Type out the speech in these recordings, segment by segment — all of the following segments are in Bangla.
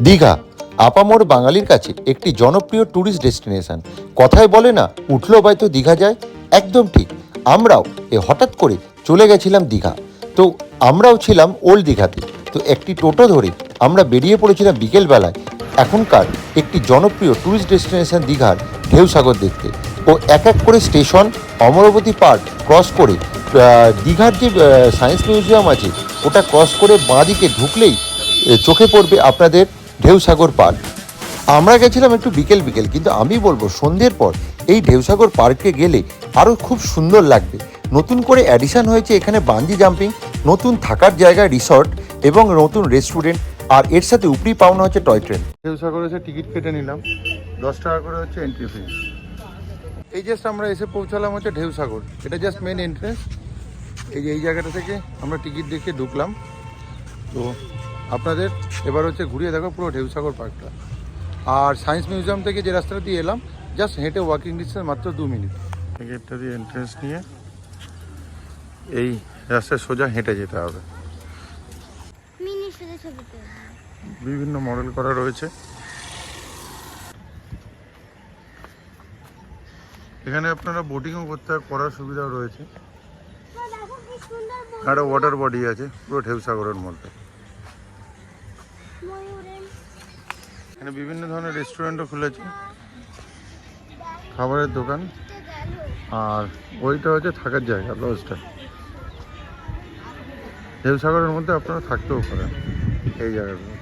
দীঘা, আপামোর বাঙালির কাছে একটি জনপ্রিয় ট্যুরিস্ট ডেস্টিনেশন কথায় বলে না, উঠল তো দীঘা যায়। একদম ঠিক, আমরাও এ হঠাৎ করে চলে গেছিলাম দীঘা। তো আমরাও ছিলাম ওল্ড দীঘাতে। তো একটি টোটো ধরে আমরা বেরিয়ে পড়েছিলাম বিকেলবেলায়। এখনকার একটি জনপ্রিয় ট্যুরিস্ট ডেস্টিনেশন দীঘার ঢেউসাগর দেখতে। ও এক এক করে স্টেশন অমরাবতী পার্ক ক্রস করে দীঘার যে সায়েন্স মিউজিয়াম আছে, ওটা ক্রস করে বাঁদিকে ঢুকলেই চোখে পড়বে আপনাদের ঢেউসাগর পার্ক। আমরা গেছিলাম একটু বিকেল বিকেল, কিন্তু আমি বলব সন্ধ্যের পর এই ঢেউসাগর পার্কে গেলে আরও খুব সুন্দর লাগবে। নতুন করে অ্যাডিশন হয়েছে এখানে বাঞ্জি জাম্পিং নতুন থাকার জায়গা রিসর্ট এবং নতুন রেস্টুরেন্ট আর এর সাথে উপরি পাওনা হচ্ছে টয় ট্রেন ঢেউসাগর এসে টিকিট কেটে নিলাম। দশ টাকা করে হচ্ছে এন্ট্রি ফি এই জাস্ট আমরা এসে পৌঁছালাম হচ্ছে ঢেউসাগর। এটা জাস্ট মেন এন্ট্রেন্স এই যে এই জায়গাটা থেকে আমরা টিকিট দেখে ঢুকলাম। তো আপনাদের। এবার হচ্ছে ঘুরিয়ে দেখো পুরো ঢেউসাগর পার্কটা। আর সায়েন্স মিউজিয়াম থেকে যে রাস্তাটা দিয়ে এলাম জাস্ট হেঁটে ওয়াকিং ডিস্টেন্স মাত্র দু মিনিট। গেটটা দিয়ে এন্ট্রেন্স নিয়ে এই রাস্তায় সোজা হেঁটে যেতে হবে। মিনি বিভিন্ন মডেল করা রয়েছে। এখানে আপনারা বোটিংও করতে করার সুবিধাও রয়েছে। দেখো কি সুন্দর একটা ওয়াটার বডি আছে পুরো ঢেউসাগরের মধ্যে। এখানে বিভিন্ন ধরনের রেস্টুরেন্টও খুলেছে। খাবারের দোকান। আর ওইটা হচ্ছে থাকার জায়গা লজটা ঢেউসাগরের মধ্যে আপনারা থাকতেও পারেন এই জায়গাগুলো।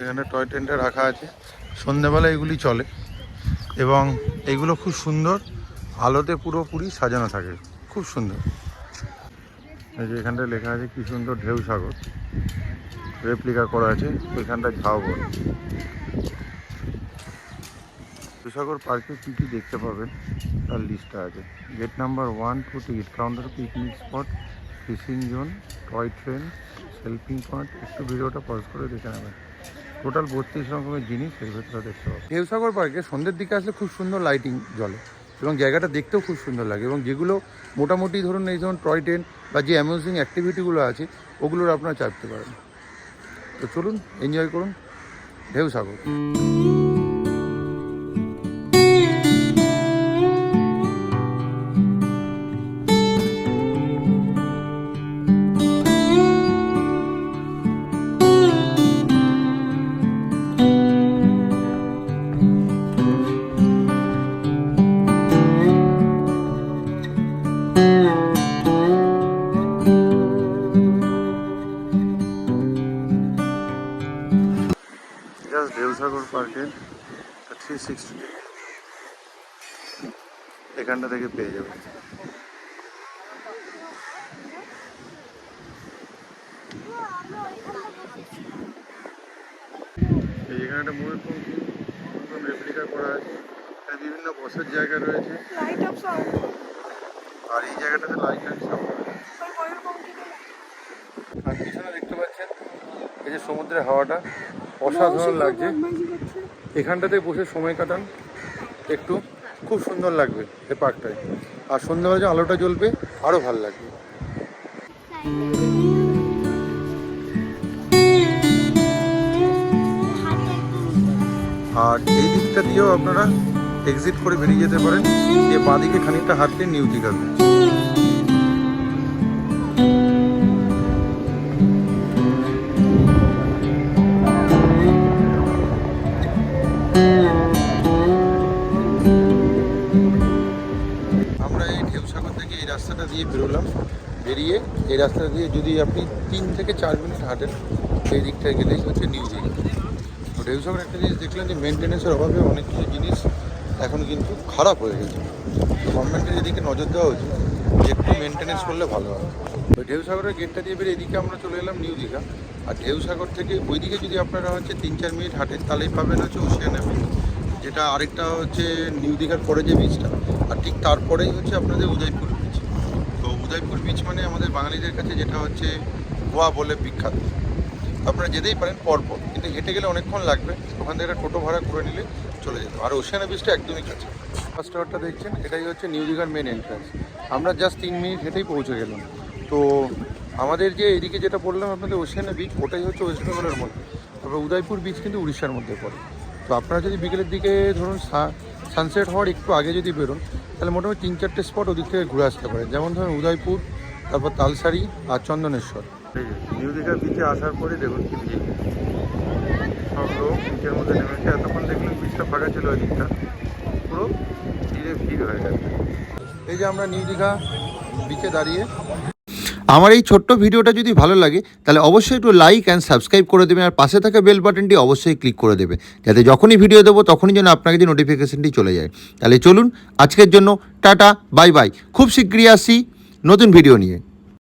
এখানে টয় ট্রেনটা রাখা আছে। সন্ধেবেলা এগুলি চলে এবং এগুলো খুব সুন্দর। আলোতে পুরোপুরি সাজানো থাকে। খুব সুন্দর। এই যে এখানটায় লেখা আছে, কি সুন্দর ঢেউসাগর রেপ্লিকা করা আছে ওইখানটা ঝাউবন তুষাগর পার্কে কী কী দেখতে পাবেন? তার লিস্টটা আছে। Gate number one two ticket counter picnic spot fishing zone toy train selfie point একটু ভিডিওটা পজ করে দেখে নেবেন। টোটাল বত্রিশ রকমের জিনিস এর ভেতরে দেখতে পাবেন। ঢেউসাগর পার্কে সন্ধ্যের দিকে আসলে খুব সুন্দর লাইটিং জ্বলে। এবং জায়গাটা দেখতেও খুব সুন্দর লাগে এবং যেগুলো মোটামুটি ধরুন এই ধরুন টয় ট্রেন বা যে অ্যামিউজিং অ্যাক্টিভিটিগুলো আছে, ওগুলোর আপনারা চাপতে পারেন। তো চলুন এনজয় করুন। ঢেউসাগর জাস্ট ঢেউসাগর পার্কের থ্রি সিক্সটি এখানটা থেকে পেয়ে যাবে। এই এখানে একটা ময়ূরপঙ্খী নতুন রেপ্লিকা করা আছে। বিভিন্ন বসার জায়গা রয়েছে। আর এই জায়গাটাতে লাইট অ্যান্ড সাউন্ড আর পিছনে দেখতে পাচ্ছেন এই যে সমুদ্রের হাওয়াটা। অসাধারণ লাগছে। এখানটাতে বসে সময় কাটান। একটু খুব সুন্দর লাগবে এই পার্কটায়। আর সন্ধ্যাবেলা যে আলোটা জ্বলবে আরও ভালো লাগবে। আর এই দিকটা দিয়েও আপনারা এক্সিট করে বেরিয়ে যেতে পারেন। যে বাঁদিকে খানিকটা হাঁটলে নিউ দীঘা রাস্তাটা দিয়ে বেরোলাম। বেরিয়ে এই রাস্তা দিয়ে যদি আপনি তিন থেকে চার মিনিট হাঁটেন এই দিকটায় গেলেই হচ্ছে নিউ দীঘা তো ঢেউসাগর একটা জিনিস দেখলাম যে মেনটেন্যান্সের অভাবে অনেক কিছু জিনিস এখন কিন্তু খারাপ হয়ে গেছে। গভর্নমেন্টের এদিকে নজর দেওয়া উচিত যে একটু মেনটেন্যান্স করলে ভালো হয়। ওই ঢেউসাগরের গেটটা দিয়ে বেরিয়ে এদিকে আমরা চলে এলাম নিউ দীঘা। আর ঢেউসাগর থেকে ওইদিকে যদি আপনারা হচ্ছে তিন চার মিনিট হাঁটেন, তাহলেই পাবেন হচ্ছে ওশিয়ান বিচ যেটা আরেকটা হচ্ছে নিউ দীঘার পরে যে বিচটা আর ঠিক তারপরেই হচ্ছে আপনাদের উদয়পুর। উদয়পুর বিচ মানে আমাদের বাঙালিদের কাছে যেটা হচ্ছে গোয়া বলে বিখ্যাত। আপনারা যেতেই পারেন পরপর, কিন্তু হেঁটে গেলে অনেকক্ষণ লাগবে। ওখান থেকে টোটো ভাড়া করে নিলে চলে যেত আর ওশিয়ানা বিচটা একদমই কাছে। ফার্স্ট টাওয়ারটা দেখছেন, এটাই হচ্ছে নিউ দীঘার মেন এন্ট্রান্স আমরা জাস্ট তিন মিনিট হেঁটেই পৌঁছে গেলাম। তো আমাদের যে এদিকে যেটা বললাম আপনাদের ওশিয়ানা বিচ ওটাই হচ্ছে ওয়েস্ট বেঙ্গলের মধ্যে। তারপর উদয়পুর বিচ কিন্তু উড়িষ্যার মধ্যে পড়ে। তো আপনারা যদি বিকেলের দিকে ধরুন সানসেট হওয়ার একটু আগে যদি বেরোন তাহলে মোটামুটি তিন চারটে স্পট ওদিক থেকে ঘুরে আসতে পারে। যেমন ধরুন উদয়পুর তারপর তালসারি আর চন্দনেশ্বর। নিউ দীঘা বিচে আসার পরে দেখুন কি ভিড় সব লোক বিচের মধ্যে নেমেছে। এতক্ষণ দেখলাম বিচটা ফাঁকা ছিল ওই দিকটা পুরো ভিড়ে ভিড় হয়ে গেছে। এই যে আমরা নিউ দীঘা বিচে দাঁড়িয়ে আমার এই ছোট্ট ভিডিওটা যদি ভালো লাগে, তাহলে অবশ্যই একটু লাইক অ্যান্ড সাবস্ক্রাইব করে দেবেন, আর পাশে থাকা বেল বাটনটি অবশ্যই ক্লিক করে দেবে। যাতে যখনই ভিডিও দেবো, তখনই যেন আপনাকে যে নোটিফিকেশানটি চলে যায়। তাহলে চলুন, আজকের জন্য টাটা বাই বাই খুব শীঘ্রই আসি নতুন ভিডিও নিয়ে।